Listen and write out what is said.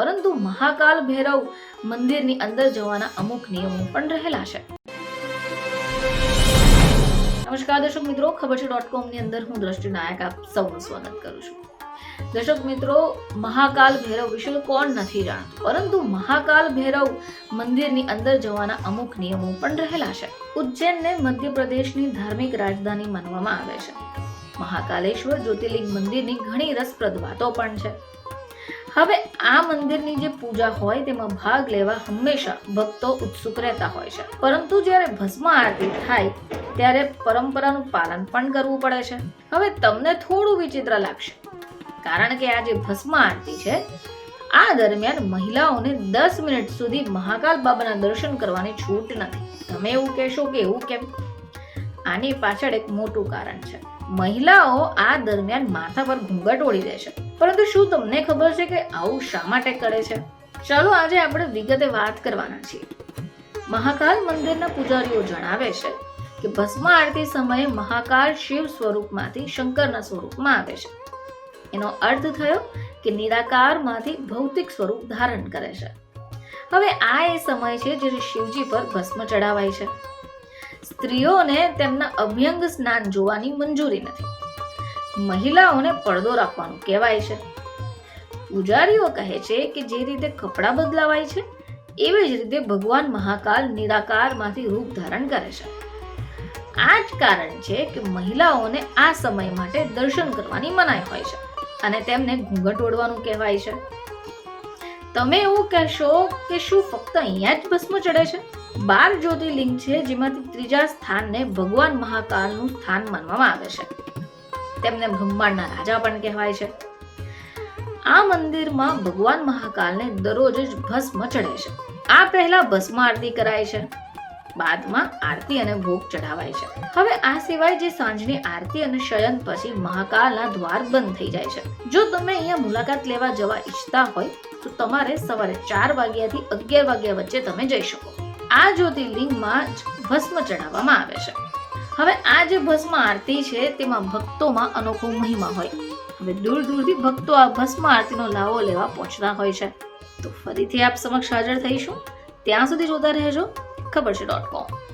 પરંતુ મહાકાલ ભૈરવ મંદિરની અંદર જવાના અમુક નિયમો પણ રહેલા છે. નમસ્કાર દર્શક મિત્રો, ખબર છે. ડોટ કોમની અંદર હું દ્રષ્ટિ નાયક આપ સૌનું સ્વાગત કરું છું. દર્શક મિત્રો, મહાકાલ ભૈરવ વિશે કોણ નથી જાણતું, પરંતુ મહાકાલ ભૈરવ મંદિરની અંદર જવાના અમુક નિયમો પણ રહેલા છે. ઉજ્જૈનને મધ્યપ્રદેશની ધાર્મિક રાજધાની માનવામાં આવે છે. મહાકાલેશ્વર જ્યોતિર્લિંગ મંદિરની ઘણી રસપ્રદ વાતો પણ છે. હવે આ મંદિરની જે પૂજા હોય તેમાં ભાગ લેવા હંમેશા ભક્તો ઉત્સુક રહેતા હોય છે. પરંતુ જ્યારે ભસ્મ આરતી થાય, ત્યારે પરંપરાનું પાલન પણ કરવું પડે છે. હવે તમને થોડું વિચિત્ર લાગશે. કારણ કે આ જે ભસ્મ આરતી છે, આ દરમિયાન મહિલાઓને દસ મિનિટ સુધી મહાકાલ બાબાના દર્શન કરવાની છૂટ નથી. તમે એવું કહેશો કે એવું કેમ? આની પાછળ એક મોટું કારણ છે. મહિલાઓ આ દરમિયાન માથા પર ઘૂંઘટ ઓળી દે છે. પરંતુ શું તમને ખબર છે કે આવું શા માટે કરે છે? ચાલો આજે આપણે વિગતે વાત કરવાના છીએ. મહાકાલ મંદિરના પૂજારીઓ જણાવે છે કે ભસ્મ આરતી સમયે મહાકાલ શિવ સ્વરૂપમાંથી શંકરના સ્વરૂપમાં આવે છે. એનો અર્થ થયો કે નિરાકારમાંથી ભૌતિક સ્વરૂપ ધારણ કરે છે. હવે આ એ સમય છે જ્યારે શિવજી પર ભસ્મ ચડાવાય છે. સ્ત્રીઓને તેમના અભ્યંગ સ્નાન જોવાની મંજૂરી નથી. મહિલાઓને પડદો રાખવાનું કહેવાય છે. પૂજારીઓ કહે છે કે જે રીતે કપડાં બદલાવાય છે, એવી જ રીતે ભગવાન મહાકાલ નિરાકારમાંથી રૂપ ધારણ કરે છે. આ જ કારણ છે કે મહિલાઓને આ સમય માટે દર્શન કરવાની મનાઈ હોય છે અને તેમને ઘૂંઘટ ઓળવાનું કહેવાય છે. તમે એવું કહેશો કે શું ફક્ત અહીંયા જ ભસ્મ ચડે છે? બાર જ્યોતિર્લિંગ છે જેમાંથી ત્રીજા સ્થાનને ભગવાન મહાકાલનું સ્થાન માનવામાં આવે છે. તેમને બ્રહ્માંડના રાજા પણ કહેવાય છે. આ મંદિરમાં ભગવાન મહાકાલને દરરોજ જ ભસ્મ ચડે છે. આ પહેલા ભસ્મ આરતી કરાય છે. બાદમાં આરતી અને ભોગ ચઢાવાય છે. હવે આ સિવાય જે સાંજની આરતી અને શયન પછી મહાકાલના દ્વાર બંધ થઈ જાય છે. જો તમે અહીંયા મુલાકાત લેવા જવા ઈચ્છતા હોય, તો તમારે સવારે ચાર વાગ્યાથી અગિયાર વાગ્યા વચ્ચે તમે જઈ શકો. આ જ્યોતિર્લિંગમાં જ ભસ્મ ચઢાવવામાં આવે છે. હવે આ જે ભસ્મ આરતી છે, તેમાં ભક્તોમાં અનોખો મહિમા હોય. હવે દૂર દૂરથી ભક્તો આ ભસ્મ આરતીનો લાવો લેવા પહોંચતા હોય છે. તો ફરીથી આપ સમક્ષ હાજર થઈશું. ત્યાં સુધી જોતા રહેજો. ખબર છે ડોટ કોમ